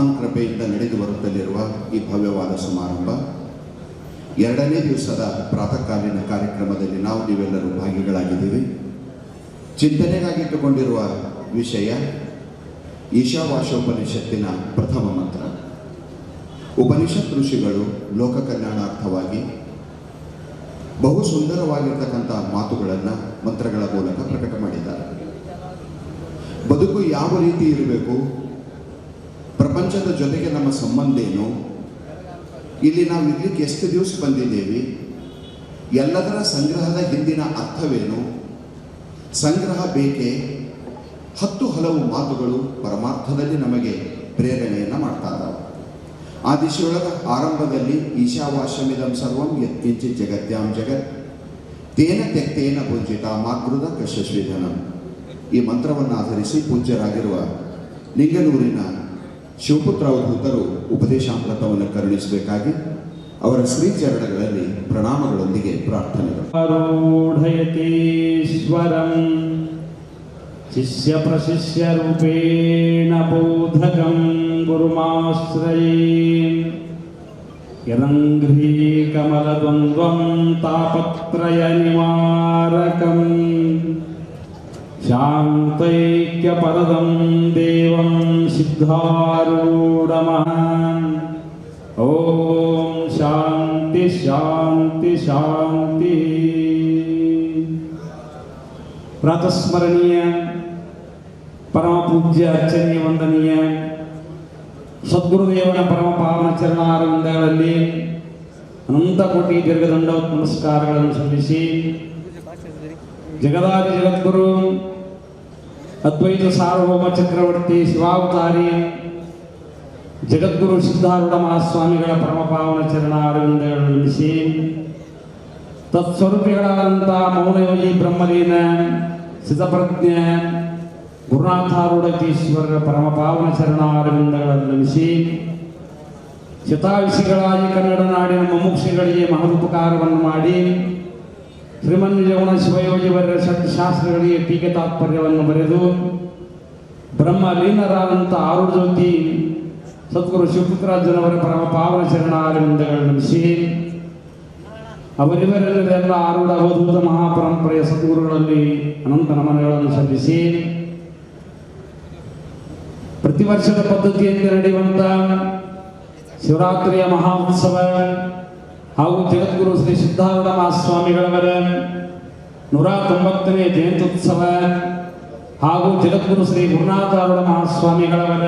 ಕೃಪೆಯಿಂದ ನಡೆದು ಬರುತ್ತಲಿರುವ ಈ ಭವ್ಯವಾದ ಸಮಾರಂಭ, ಎರಡನೇ ದಿವಸದ ಪ್ರಾತಃಕಾಲೀನ ಕಾರ್ಯಕ್ರಮದಲ್ಲಿ ನಾವು ನೀವೆಲ್ಲರೂ ಭಾಗಿಗಳಾಗಿದ್ದೀವಿ. ಚಿಂತನೆಗಾಗಿಟ್ಟುಕೊಂಡಿರುವ ವಿಷಯ, ಈಶಾವಾಶೋಪನಿಷತ್ತಿನ ಪ್ರಥಮ ಮಂತ್ರ. ಉಪನಿಷತ್ ಋಷಿಗಳು ಲೋಕ ಕಲ್ಯಾಣಾರ್ಥವಾಗಿ ಬಹು ಸುಂದರವಾಗಿರ್ತಕ್ಕಂಥ ಮಾತುಗಳನ್ನು ಮಂತ್ರಗಳ ಮೂಲಕ ಪ್ರಕಟ ಮಾಡಿದ್ದಾರೆ. ಬದುಕು ಯಾವ ರೀತಿ ಇರಬೇಕು ಪ್ರಪಂಚದ ಜೊತೆಗೆ ನಮ್ಮ ಸಂಬಂಧ ಏನು? ಇಲ್ಲಿ ನಾವು ಇರ್ಲಿಕ್ಕೆ ಎಷ್ಟು ದಿವಸ ಬಂದಿದ್ದೇವೆ? ಎಲ್ಲದರ ಸಂಗ್ರಹದ ಹಿಂದಿನ ಅರ್ಥವೇನು? ಸಂಗ್ರಹ ಬೇಕೆ? ಹತ್ತು ಹಲವು ಮಾತುಗಳು ಪರಮಾರ್ಥದಲ್ಲಿ ನಮಗೆ ಪ್ರೇರಣೆಯನ್ನು ಮಾಡ್ತಾ ಇದ್ದಾವೆ ಆ ದಿಶೆಯೊಳಗ ಆರಂಭದಲ್ಲಿ ಈಶಾವಾಶ್ಯಮಿದಂ ಸರ್ವಂ ಯತ್ಕಿಂಚಿತ್ ಜಗತ್ಯಾಂ ಜಗತ್. ತೇನ ತೆಕ್ತೇನ ಪೂಜಿತ ಮಾತೃದ ಕಶಸ್ವಿಧನಂ ಈ ಮಂತ್ರವನ್ನು ಆಧರಿಸಿ ಪೂಜ್ಯರಾಗಿರುವ ನಿಂಗನೂರಿನ ಶಿವಪುತ್ರ ಅವಧೂತರು ಉಪದೇಶಾಮೃತವನ್ನು ಕರುಣಿಸಬೇಕಾಗಿ ಅವರ ಶ್ರೀಚರಣಗಳಲ್ಲಿ ಪ್ರಣಾಮಗಳೊಂದಿಗೆ ಪ್ರಾರ್ಥನೆಗಳು आरूढयतीश्वरम् शिष्यप्रशिष्यरूपेण बोधकं गुरुमाश्रये यदङ्घ्रीकमलद्वन्द्वं तापत्रयनिवारकम् शान्तैक्यपरदं देवं सिद्धारूढमः ॐ ಶಾಂತಿ ಶಾಂತಿ ಶಾಂತಿ ಪ್ರಾತಸ್ಮರಣೀಯ ಪರಮ ಪೂಜ್ಯ ಅರ್ಚನೀಯ ವಂದನೀಯ ಸದ್ಗುರುದೇವನ ಪರಮ ಪಾವನ ಚರಣಾರವಿಂದಗಳಲ್ಲಿ ಅನಂತ ಕೋಟಿ ದೀರ್ಘದಂಡ ನಮಸ್ಕಾರಗಳನ್ನು ಸಲ್ಲಿಸಿ ಜಗದಾದಿ ಜಗದ್ಗುರು ಅದ್ವೈತ ಸಾರ್ವಭೌಮ ಚಕ್ರವರ್ತಿ ಶಿವಾವತಾರಿ, ಜಗದ್ಗುರು ಸಿದ್ಧಾರೂಢ ಮಹಾಸ್ವಾಮಿಗಳ ಪರಮಪಾವನ ಚರಣ ಅರವಿಂದಗಳನ್ನು ನಿಲ್ಲಿಸಿ. ತತ್ಸ್ವರೂಪಿಗಳಾದಂಥ ಮೌನಯೋಗಿ ಬ್ರಹ್ಮಲೀನ, ಸಿದ್ಧಪ್ರಜ್ಞ ಗುರುನಾಥಾರೂಢತೀಶ್ವರರ ಪರಮಪಾವನ ಚರಣ ಅರವಿಂದಗಳನ್ನು ಶತಾಯುಷಿಗಳಾಗಿ ಕನ್ನಡ ನಾಡಿನ ಮಮುಕ್ಷಿಗಳಿಗೆ ಮಹದುಪಕಾರವನ್ನು ಮಾಡಿ. ಶ್ರೀಮನ್ ಶಿವಯೋಗಿ ಬರೆದ ಶಾಸ್ತ್ರಗಳಿಗೆ ಟೀಕೆ ತಾತ್ಪರ್ಯವನ್ನು ಬರೆದು ಬ್ರಹ್ಮ ಲೀನರಾದಂಥ ಆರು ಜ್ಯೋತಿ ಸದ್ಗುರು ಶಿವಪುತ್ರಾಜನವರ ಪರಮ ಪಾವನ ಶರಣಾರವಿಂದಗಳನ್ನು ನಮಿಸಿ ಅವರಿವರೆಲ್ಲ ಆರೂಢ ಅವಧೂತ ಮಹಾಪರಂಪರೆಯ ಸದ್ಗುರುಗಳಲ್ಲಿ ಅನಂತ ನಮನಗಳನ್ನು ಸಲ್ಲಿಸಿ. ಪ್ರತಿ ವರ್ಷದ ಪದ್ಧತಿಯಂತೆ ನಡೆಯುವಂಥ ಶಿವರಾತ್ರಿಯ ಮಹಾ ಉತ್ಸವ ಹಾಗೂ ಜಗದ್ಗುರು ಶ್ರೀ ಸಿದ್ಧಾರೂಢ ಮಹಾಸ್ವಾಮಿಗಳವರ ನೂರ ತೊಂಬತ್ತನೇ ಜಯಂತ್ಯುತ್ಸವ ಹಾಗೂ ಜಗದ್ಗುರು ಶ್ರೀ ಗುರುನಾಥಾರೂಢ ಮಹಾಸ್ವಾಮಿಗಳವರ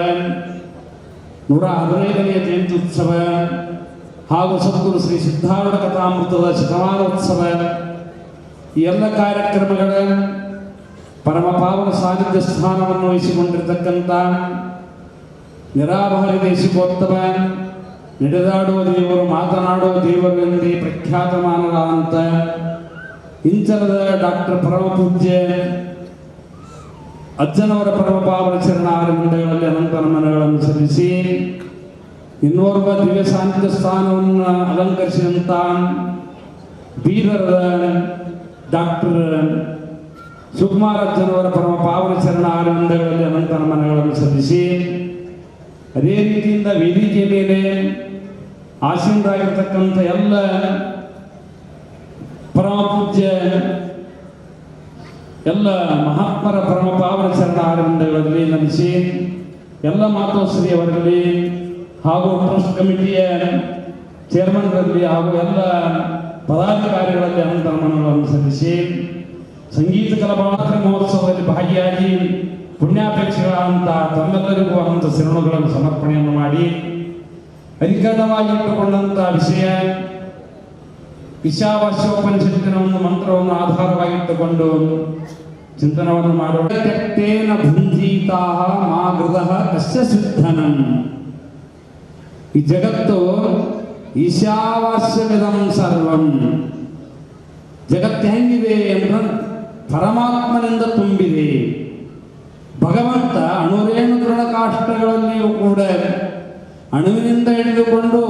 ನೂರ ಹದಿನೈದನೇ ಜಯಂತ್ಯುತ್ಸವ ಹಾಗೂ ಸದ್ಗುರು ಶ್ರೀ ಸಿದ್ಧಾರೂಢ ಕಥಾಮೃತದ ಶತಮಾನೋತ್ಸವ. ಈ ಎಲ್ಲ ಕಾರ್ಯಕ್ರಮಗಳ ಪರಮ ಪಾವನ ಸಾನ್ನಿಧ್ಯ ಸ್ಥಾನವನ್ನು ವಹಿಸಿಕೊಂಡಿರತಕ್ಕಂಥ ನಿರಾಭಾರಿ ದೇಶಿಕೋತ್ತಮ ನಡೆದಾಡುವ ದೇವರು, ಮಾತನಾಡುವ ದೇವರೆಂದೇ ಪ್ರಖ್ಯಾತಮಾನರಾದಂಥ ಇಂಚಲದ ಡಾಕ್ಟರ್ ಪರಮ ಪೂಜ್ಯ ಅಜ್ಜನವರ ಪರಮ ಪಾವನ ಮಂಡಳಿಗಳಲ್ಲಿ ಅನಂತ ನಮನಗಳನ್ನು ಸಲ್ಲಿಸಿ ಇನ್ನೋರ್ವ ದಿವ್ಯ ಸಾನ್ನಿಧ್ಯ ಸ್ಥಾನವನ್ನು ಅಲಂಕರಿಸಿದಂಥ ಬೀದರದ ಡಾಕ್ಟರ್ ಸುಕುಮಾರ ಅಜ್ಜನವರ ಪರಮ ಪಾವನ ಚರಣಾರವಿಂದಗಳಲ್ಲಿ ಅನಂತ ನಮನಗಳನ್ನು ಸಲ್ಲಿಸಿ ಅದೇ ರೀತಿಯಿಂದ ವೇದಿಕೆ ಮೇಲೆ ಆಸೀನರಾಗಿರ್ತಕ್ಕಂಥ ಎಲ್ಲ ಪರಮ ಪೂಜ್ಯ ಎಲ್ಲ ಮಹಾತ್ಮರ ಪರಮ ಪಾವನ ಚರಣಾರವಿಂದಗಳಲ್ಲಿ ನಮಿಸಿ, ಎಲ್ಲ ಮಾತೋಶ್ರೀಯವರಲ್ಲಿ ಹಾಗೂ ಟ್ರಸ್ಟ್ ಕಮಿಟಿಯ ಚೇರ್ಮನ್ಗಳಲ್ಲಿ ಹಾಗೂ ಎಲ್ಲ ಪದಾಧಿಕಾರಿಗಳಲ್ಲಿ ಅನುಸರಿಸಿ ಸಲ್ಲಿಸಿ, ಸಂಗೀತ ಕಲಾಭಾರತಿ ಮಹೋತ್ಸವದಲ್ಲಿ ಭಾಗಿಯಾಗಿ ಪುಣ್ಯಾಪೇಕ್ಷೆಗಳಾದಂತಹ ತಮ್ಮೆಲ್ಲರಿಗೂ ಅನಂತ ಶರಣುಗಳನ್ನು ಸಮರ್ಪಣೆಯನ್ನು ಮಾಡಿ ಅಧಿಕರಣವಾಗಿ ಇಟ್ಟುಕೊಂಡಂತ ವಿಷಯ ಈಶಾವಾಸ್ಯೋಪನಿಷತ್ತಿನ ಒಂದು ಮಂತ್ರವನ್ನು ಆಧಾರವಾಗಿಟ್ಟುಕೊಂಡು ಚಿಂತನವನ್ನು ಮಾಡೋಣ ತೇನ ಭುಂಜೀತಾ ಮಾ ಗೃಹ ಕಶ್ಯ ಸಿದ್ಧನಂ ಈ ಜಗತ್ತು ಈಶಾವಾಸ್ಯವಿದಂ ಸರ್ವಂ ಜಗತ್ತು ಹೆಂಗಿದೆ ಅಂದ್ರೆ ಪರಮಾತ್ಮನಿಂದ ತುಂಬಿದೆ ಭಗವಂತ ಅಣುರೇಣು ತೃಣಕಾಷ್ಟಗಳಲ್ಲಿಯೂ ಕೂಡ ಅಣುವಿನಿಂದ ಹಿಡಿದುಕೊಂಡು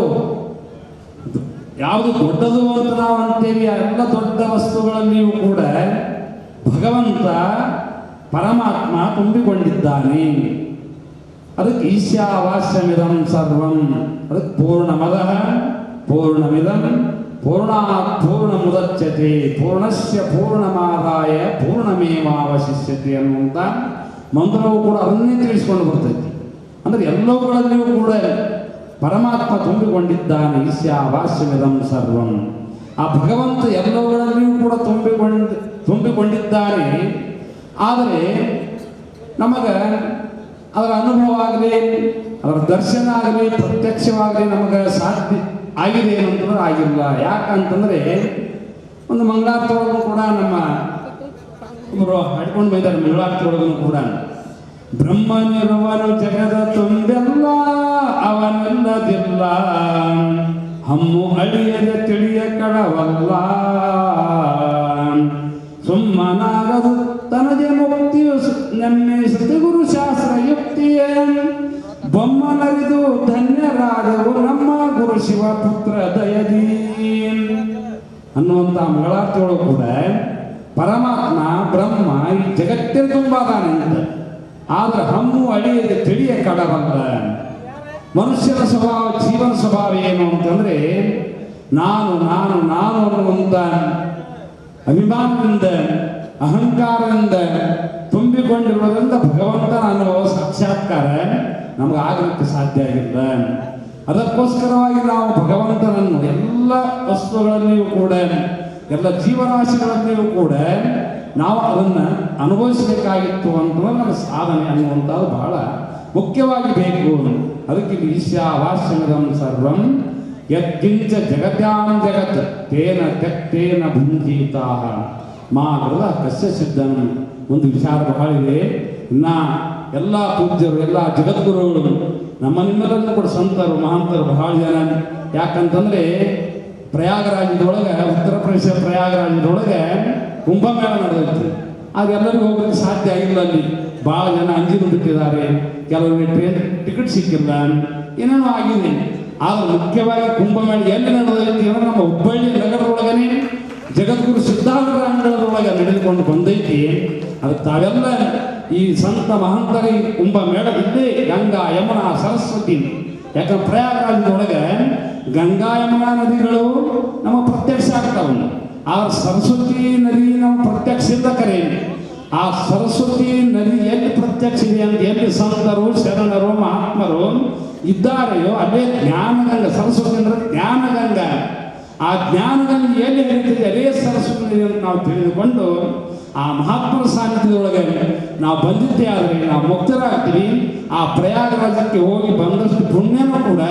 ಯಾವುದು ದೊಡ್ಡದು ಅಂತ ನಾವು ಅಂತೇವಿ, ಎಲ್ಲ ದೊಡ್ಡ ವಸ್ತುಗಳಲ್ಲಿಯೂ ಕೂಡ ಭಗವಂತ ಪರಮಾತ್ಮ ತುಂಬಿಕೊಂಡಿದ್ದಾನೆ. ಅದಕ್ಕೆ ಈಶಾವಾಸ್ಯಮಿದಂ ಸರ್ವಂ, ಅದಕ್ಕೆ ಪೂರ್ಣಮದ ಪೂರ್ಣಮಿದಂ, ಪೂರ್ಣಾತ್ ಪೂರ್ಣ ಮುದಚ್ಚತೆ ಪೂರ್ಣಸ್ಯ ಪೂರ್ಣಮಾದಾಯ, ಪೂರ್ಣಮೇವಾವಶಿಷ್ಯತೆ ಅನ್ನುವಂಥ ಮಂತ್ರವು ಕೂಡ ಅದನ್ನೇ ತಿಳಿಸ್ಕೊಂಡು ಬರ್ತೈತಿ. ಅಂದ್ರೆ ಎಲ್ಲವುಗಳಲ್ಲಿಯೂ ಕೂಡ ಪರಮಾತ್ಮ ತುಂಬಿಕೊಂಡಿದ್ದಾನೆ ಈಶಾವಾಸ್ಯಮಿದಂ ಸರ್ವಂ. ಆ ಭಗವಂತ ಎಲ್ಲವುಗಳಲ್ಲಿಯೂ ಕೂಡ ತುಂಬಿಕೊಂಡು, ತುಂಬಿಕೊಂಡಿದ್ದಾನೆ. ಆದರೆ ನಮಗೆ ಅದರ ಅನುಭವ ಆಗಲಿ, ಅದರ ದರ್ಶನ ಆಗಲಿ, ಪ್ರತ್ಯಕ್ಷವಾಗಲಿ ನಮಗೆ ಸಾಧ್ಯ ಆಗಿದೆ ಏನಂತಂದ್ರೆ ಆಗಿಲ್ಲ. ಯಾಕಂತಂದ್ರೆ ಒಂದು ಮಂಗಳಾರ್ತಿ ಒಳಗೂ ಕೂಡ ನಮ್ಮ ಒಬ್ಬರು ಹಾಡ್ಕೊಂಡು ಬೈದಾರೆ, ಮಂಗಳಾರ್ತಿ ಒಳಗೂ ಕೂಡ. ಬ್ರಹ್ಮನಿರುವನು ಜಗದ ತುಂಬೆಲ್ಲ, ಅವನೆಲ್ಲದಿಲ್ಲ. ಹಮ್ಮು ಅಳಿಯದ ತಿಳಿಯ ಕಡವಲ್ಲ ಸುಮ್ಮನಾಗದು ತನಗೆ ಮುಕ್ತಿಯು ನೆಮ್ಮೆ ಸತಿಗುರು ಶಾಸ್ತ್ರ ಯುಕ್ತಿಯೇ. ಬೊಮ್ಮನರಿದು ಧನ್ಯರಾದವು ನಮ್ಮ ಗುರು ಶಿವ ಪುತ್ರ ದಯದಿ. ಅನ್ನುವಂಥ ಮಗಳ ಕೂಡ ಪರಮಾತ್ಮ ಬ್ರಹ್ಮ ಈ ಜಗತ್ತಿನ ತುಂಬಾದಾನೆ. ಆದ್ರೆ ಹಮ್ಮು ಅಳಿಯದೆ ತಿಳಿಯ ಕಡವಲ್ಲ ಮನುಷ್ಯನ ಸ್ವಭಾವ, ಜೀವನ ಸ್ವಭಾವ ಏನು ಅಂತಂದ್ರೆ, ನಾನು ನಾನು ನಾನು ಅನ್ನುವಂತ ಅಭಿಮಾನದಿಂದ, ಅಹಂಕಾರದಿಂದ ತುಂಬಿಕೊಂಡಿರುವುದರಿಂದ ಭಗವಂತನ ಅನುಭವ ಸಾಕ್ಷಾತ್ಕಾರ ನಮಗೆ ಆಗಲಿಕ್ಕೆ ಸಾಧ್ಯ ಆಗಿಲ್ಲ. ಅದಕ್ಕೋಸ್ಕರವಾಗಿ ನಾವು ಭಗವಂತನನ್ನು ಎಲ್ಲ ವಸ್ತುಗಳಲ್ಲಿಯೂ ಕೂಡ ಎಲ್ಲ ಜೀವರಾಶಿಗಳಲ್ಲಿಯೂ ಕೂಡ ನಾವು ಅದನ್ನು ಅನುಭವಿಸಬೇಕಾಗಿತ್ತು ಅಂತ ನಮ್ಮ ಸಾಧನೆ ಅನ್ನುವಂಥದ್ದು ಬಹಳ ಮುಖ್ಯವಾಗಿ ಬೇಕು. ಅದಕ್ಕೆ ಈಶಾವಾಸ್ಯಮಿದಂ ಸರ್ವಂ ಯತ್ಕಿಂಚ ಜಗತ್ಯಾಂ ಜಗತ್ ತೇನ ತ್ಯಕ್ತೇನ ಮಾ ಮಾಗದ ಕಸ್ಯ ಸಿದ್ಧನ ಒಂದು ವಿಚಾರ ಬಹಳ ಇದೆ. ಇನ್ನ ಎಲ್ಲ ಪೂಜ್ಯರು, ಎಲ್ಲ ಜಗದ್ಗುರುಗಳು ನಮ್ಮ ನಿಮ್ಮೆಲ್ಲರನ್ನು ಕೂಡ ಸಂತರು, ಮಹಾಂತರು ಬಹಳ ಜನ. ಯಾಕಂತಂದ್ರೆ ಪ್ರಯಾಗರಾಜ್ಯದೊಳಗೆ, ಉತ್ತರ ಪ್ರದೇಶ ಪ್ರಯಾಗರಾಜದೊಳಗೆ ಕುಂಭಮೇಳ ನಡೆದೈತಿ ಎಲ್ಲರಿಗೂ ಹೋಗೋದಕ್ಕೆ ಸಾಧ್ಯ ಆಗಿಲ್ಲ ಅಲ್ಲಿ. ಭಾಳ ಜನ ಅಂಜಿನ ಬಿಟ್ಟಿದ್ದಾರೆ ಕೆಲವರಿಗೆ ಟ್ರೈನ್ ಟಿಕೆಟ್ ಸಿಕ್ಕಿಲ್ಲ. ಏನೇನೋ ಆಗಿದೆ. ಆದ್ರೆ ಮುಖ್ಯವಾಗಿ ಕುಂಭಮೇಳ ಎಲ್ಲಿ ನಡೆದೈತಿ ಅಂದ್ರೆ ನಮ್ಮ ಹುಬ್ಬಳ್ಳಿ ನಗರದೊಳಗನೆ ಜಗದ್ಗುರು ಸಿದ್ಧಾರ್ಥ ಅಂಗಳದೊಳಗೆ ನಡೆದುಕೊಂಡು ಬಂದೈತಿ. ಅದು ತಾವೆಲ್ಲ ಈ ಸಂತ ಮಹಂತರಿ ಈ ಕುಂಭಮೇಳ ಇಲ್ಲೇ ಗಂಗಾ, ಯಮುನಾ, ಸರಸ್ವತಿ. ಯಾಕಂದ್ರೆ ಪ್ರಯಾಗರಾಜದೊಳಗೆ ಗಂಗಾ ಯಮುನಾ ನದಿಗಳು ನಮ್ಮ ಪ್ರತ್ಯಕ್ಷ ಆಗ್ತಾವ. ಆ ಸರಸ್ವತಿ ನದಿ ನಮ್ಮ ಪ್ರತ್ಯಕ್ಷ ಇಲ್ಲ ಕರೆ. ಆ ಸರಸ್ವತಿ ನದಿ ಎಲ್ಲಿ ಪ್ರತ್ಯಕ್ಷ ಇದೆ ಅಂತ ಎಲ್ಲಿ ಸಂತರು, ಶರಣರು, ಮಹಾತ್ಮರು ಇದ್ದಾರೆಯೋ ಅದೇ ಜ್ಞಾನಗಂಗ, ಸರಸ್ವತಿ ಅಂದ್ರೆ ಜ್ಞಾನಗಂಗ. ಆ ಜ್ಞಾನಗಂಗ ಎಲ್ಲಿ ಹೇಳ್ತಿದೆ ಅದೇ ಸರಸ್ವತಿ ನದಿ ಅಂತ ನಾವು ತಿಳಿದುಕೊಂಡು ಆ ಮಹಾತ್ಮರ ಸಾನ್ನಿಧ್ಯದೊಳಗೆ ನಾವು ಬಂದಿದ್ದೇ ಆದರೆ ನಾವು ಮುಕ್ತರಾಗ್ತೀವಿ. ಆ ಪ್ರಯಾಗರಾಜಕ್ಕೆ ಹೋಗಿ ಬಂದಷ್ಟು ಪುಣ್ಯನೂ ಕೂಡ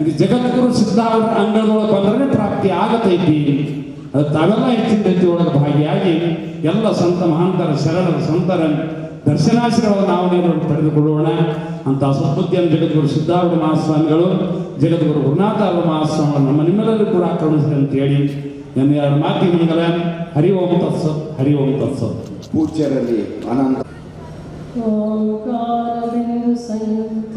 ಇದು ಜಗದ್ಗುರು ಸಿದ್ಧಾವರ ಅಂಗಳದೊಳಗೆ ಬಂದರೆ ಪ್ರಾಪ್ತಿ ಆಗತೈತಿ. ಅದು ತಾವೆಲ್ಲ ಹೆಚ್ಚಿನ ಭಾಗಿಯಾಗಿ ಎಲ್ಲ ಸಂತ ಮಹಾಂತರ, ಶರಣರ, ಸಂತರ ದರ್ಶನಾಶ್ರಮ ನಾವು ಪಡೆದುಕೊಳ್ಳೋಣ. ಅಂತ ಸದ್ಬುದ್ಧಿಯನ್ನು ಜಗದ್ಗುರು ಸಿದ್ಧಾರೂಢ ಮಹಾಸ್ವಾಮಿಗಳು, ಜಗದ್ಗುರು ಗುರುನಾಥ ಮಹಾಸ್ವಾಮಿಗಳು ನಮ್ಮ ನಿಮ್ಮೆಲ್ಲರೂ ಕೂಡ ಆಕ್ರಮಿಸಿದೆ ಅಂತ ಹೇಳಿ ನನ್ನ ಎರಡು ಮಾತಿಗೆ ಹೇಳಿದರೆ ಹರಿ ಓಂ ತತ್ಸತ್ ಹರಿ ಓಂ ತತ್ಸತ್. ಪೂಜ್ಯರಲ್ಲಿ ಅನಂತ. ಓಂಕಾರವೆಂದು ಸಂತ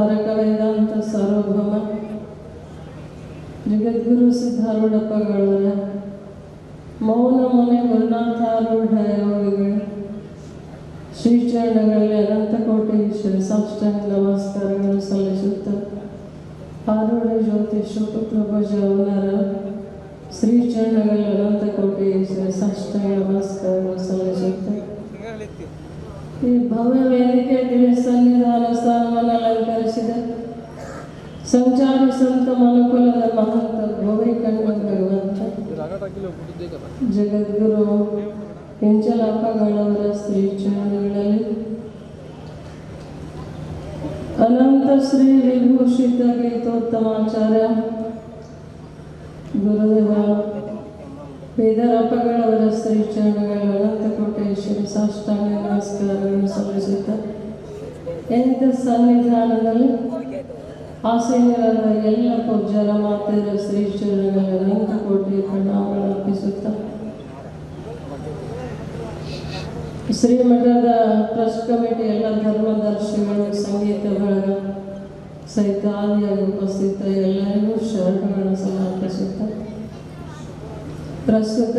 ಮತೋದ್ಧಾರಕ ವೇದಾಂತ ಸಾರ್ವಭೌಮ ಜಗದ್ಗುರು ಸಿದ್ಧಾರೂಢಪ್ಪಗಳವರ ಮೌನ ಮುನೆ ಗುರುನಾಥಾರೂಢ ಯೋಗಿಗಳು ಶ್ರೀಚರಣಗಳಲ್ಲಿ ಅನಂತ ಕೋಟೀಶ್ವರ ಸಾಷ್ಟಾಂಗ ನಮಸ್ಕಾರಗಳನ್ನು ಸಲ್ಲಿಸುತ್ತಾ ಆರೂಢ ಜ್ಯೋತಿ ಶಿವಪುತ್ರ ಭುಜವನರ ಶ್ರೀಚರಣಗಳಲ್ಲಿ ಅನಂತ ಕೋಟೀಶ್ವರ ಸಾಷ್ಟಾಂಗ ನಮಸ್ಕಾರಗಳನ್ನು ಸಲ್ಲಿಸುತ್ತಾ ಈ ಭವ್ಯ ವೇದಿಕೆ ಸನ್ನಿಧಾನ ಸ್ಥಾನವನ್ನು ಅಲಂಕರಿಸಿದ ಸಂಚಾರಿ ಸಂತ ಮನುಕುಲದ ಮಹಂತ ಕಣ್ಣ ಭಗವಂತ ಜಗದ್ಗುರು ಹೆಂಚಲಪ್ಪಗಳವರ ಶ್ರೀ ಚರಣಗಳಲ್ಲಿ ಅನಂತ ಶ್ರೀ ವಿಭೂಷಿತ ಗೀತೋತ್ತಮಾಚಾರ್ಯ ಗುರುದೇವ ವೇದರಪ್ಪಗಳವರ ಶ್ರೀ ಚರಣಗಳ ಅನಂತ ಕೋಟೇಶ್ವರ ಸಾಷ್ಟಾಂಗ ಎಂಥ ಸನ್ನಿಧಾನದಲ್ಲಿ ಎಲ್ಲ ಪೂಜ್ಯರ ಮಾತೆಯರ ಶ್ರೀ ಚರಣಗಳ ಅನಂತ ಕೋಟಿ ಪ್ರಣಾಮಗಳು ಅರ್ಪಿಸುತ್ತ. ಶ್ರೀಮಠದ ಟ್ರಸ್ಟ್ ಕಮಿಟಿ ಎಲ್ಲ ಧರ್ಮದರ್ಶಿಗಳು ಸಂಗೀತ ಬಳಗ ಸಹಿತ ಆದಿಯಾಗಿ ಉಪಸ್ಥಿತ ಎಲ್ಲರಿಗೂ ಶರಣಗಳನ್ನು ಸಮರ್ಪಿಸುತ್ತ ಪ್ರಸ್ತುತ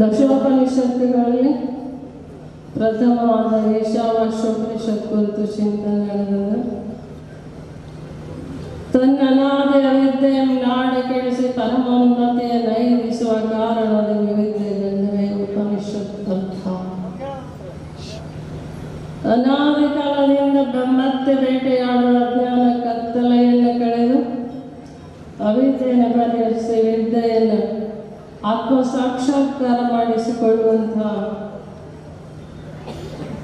ದಶೋಪನಿಷತ್ತುಗಳಲ್ಲಿ ಪ್ರಥಮವಾದ ಏಷಾವಾಶ್ಯೋಪನಿಷತ್ ಕುರಿತು ಚಿಂತನೆ ತನ್ನ ಅನಾದಿ ಅವಿದ್ಯೆಯನ್ನು ನಾಡಿ ಕೆಡಿಸಿ ಪರಮೋನ್ನತೆಯ ನೈರಿಸುವ ಕಾರಣದ ವಿವಿಧೆಂದರೆ ಉಪನಿಷತ್ ಅರ್ಥ ಅನಾದಿ ಕಾಲದಿಂದ ಬ್ರಹ್ಮತ್ಯ ಬೇಟೆಯಾಡುವ ಅಜ್ಞಾನ ಕತ್ತಲೆಯನ್ನು ಕಳೆದು ಅವಿದ್ಯೆಯನ್ನು ಪರಿಹರಿಸಿ ವಿದ್ಯೆಯನ್ನು ಆತ್ಮ ಸಾಕ್ಷಾತ್ಕಾರ ಮಾಡಿಸಿಕೊಳ್ಳುವಂತಹ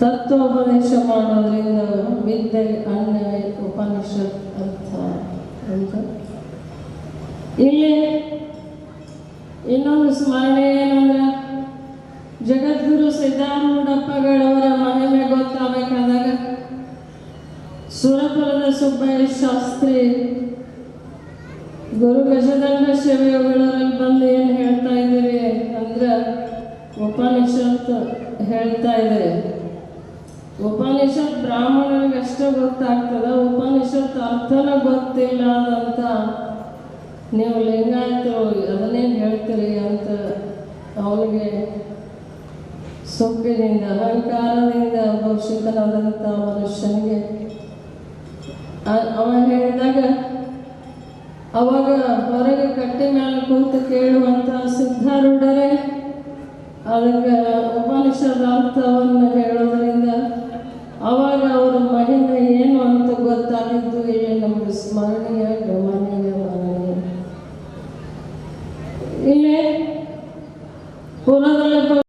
ತತ್ವೋಪದೇಶ ಮಾಡೋದ್ರಿಂದ ವಿದ್ಯೆ ಅಣ್ಣ ಉಪನಿಷತ್ ಅಂತ ಅಂತ ಇಲ್ಲಿ ಇನ್ನೊಂದು ಸ್ಮರಣೆ ಏನಂದ್ರೆ, ಜಗದ್ಗುರು ಸಿದ್ಧಾರೂಢಪ್ಪಗಳವರ ಮಹಿಮೆ ಗೊತ್ತಾಗಬೇಕಾದಾಗ ಸುರಪುರದ ಸುಬ್ಬಯ್ಯ ಶಾಸ್ತ್ರಿ ಗುರು ಗಜದಂಡ ಶಿವಯೋಗಿಗಳಲ್ಲಿ ಬಂದು ಏನು ಹೇಳ್ತಾ ಇದ್ದೀರಿ ಅಂದ್ರೆ ಉಪನಿಷತ್ ಹೇಳ್ತಾ ಇದ್ದಾರೆ ಉಪನಿಷತ್ ಬ್ರಾಹ್ಮಣರಿಗೆ ಅಷ್ಟೇ ಗೊತ್ತಾಗ್ತದ, ಉಪನಿಷತ್ ಅರ್ಥನ ಗೊತ್ತಿಲ್ಲ ಅಂತ ನೀವು ಲಿಂಗಾಯತರು ಅದನ್ನೇನು ಹೇಳ್ತೀರಿ ಅಂತ ಅವನಿಗೆ ಸೊಪ್ಪಿನಿಂದ ಅಹಂಕಾರದಿಂದ ಭವಿಷ್ಯತನಾದಂಥ ಮನುಷ್ಯನಿಗೆ ಅವ ಹೇಳಿದಾಗ ಅವಾಗ ಹೊರಗೆ ಕಟ್ಟೆ ಮೇಲೆ ಕೂತು ಕೇಳುವಂಥ ಸಿದ್ಧಾರೂಢರೇ, ಅದಕ್ಕೆ ಉಪನಿಷದ ಅರ್ಥವನ್ನು ಹೇಳೋದ್ರಿಂದ ಅವಾಗ ಅವರ ಮಹಿಮೆ ಏನು ಅಂತ ಗೊತ್ತಾಗಿದ್ದು ನಮಗೆ ಸ್ಮರಣೀಯ